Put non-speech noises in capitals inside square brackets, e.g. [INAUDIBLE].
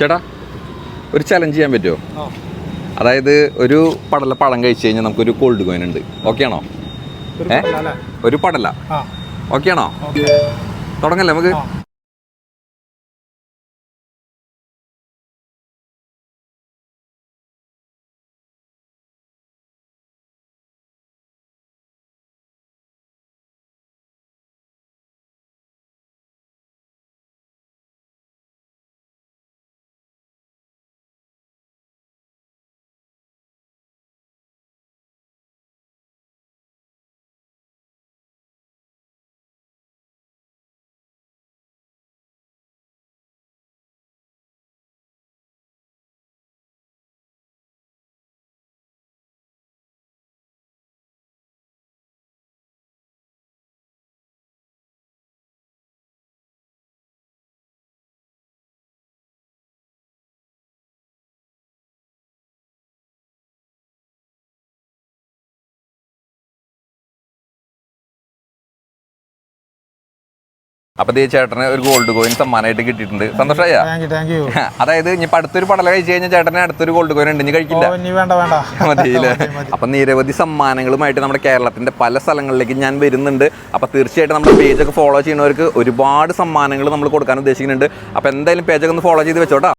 ചേട്ടാ ഒരു ചലഞ്ച് ചെയ്യാൻ പറ്റുമോ? അതായത് ഒരു പടല പഴം കഴിച്ചു കഴിഞ്ഞാൽ നമുക്കൊരു കോൾഡ് കോയിൻ ഉണ്ട്. ഓക്കെ ആണോ? ഏ? ഒരു പടല. ഓക്കെ ആണോ? തുടങ്ങല്ലേ നമുക്ക്? അപ്പൊ ദേ ചേട്ടന് ഒരു ഗോൾഡ് കോയിൻ സമ്മാനമായിട്ട് കിട്ടിയിട്ടുണ്ട്. സന്തോഷമായ [LAUGHS] അതായത് ഇനി അടുത്തൊരു പടല കഴിച്ചു കഴിഞ്ഞാൽ ചേട്ടന് അടുത്തൊരു ഗോൾഡ് കോയിൻ ഉണ്ട്. ഇനി കഴിക്കില്ല. [LAUGHS] മതിയല്ലേ. [LAUGHS] അപ്പൊ നിരവധി സമ്മാനങ്ങളുമായിട്ട് നമ്മുടെ കേരളത്തിന്റെ പല സ്ഥലങ്ങളിലേക്ക് ഞാൻ വരുന്നുണ്ട്. അപ്പൊ തീർച്ചയായിട്ടും നമ്മുടെ പേജൊക്കെ ഫോളോ ചെയ്യുന്നവർക്ക് ഒരുപാട് സമ്മാനങ്ങൾ നമ്മൾ കൊടുക്കാൻ ഉദ്ദേശിക്കുന്നുണ്ട്. അപ്പൊ എന്തായാലും പേജൊക്കെ ഒന്ന് ഫോളോ ചെയ്ത് വെച്ചോട്ടാ.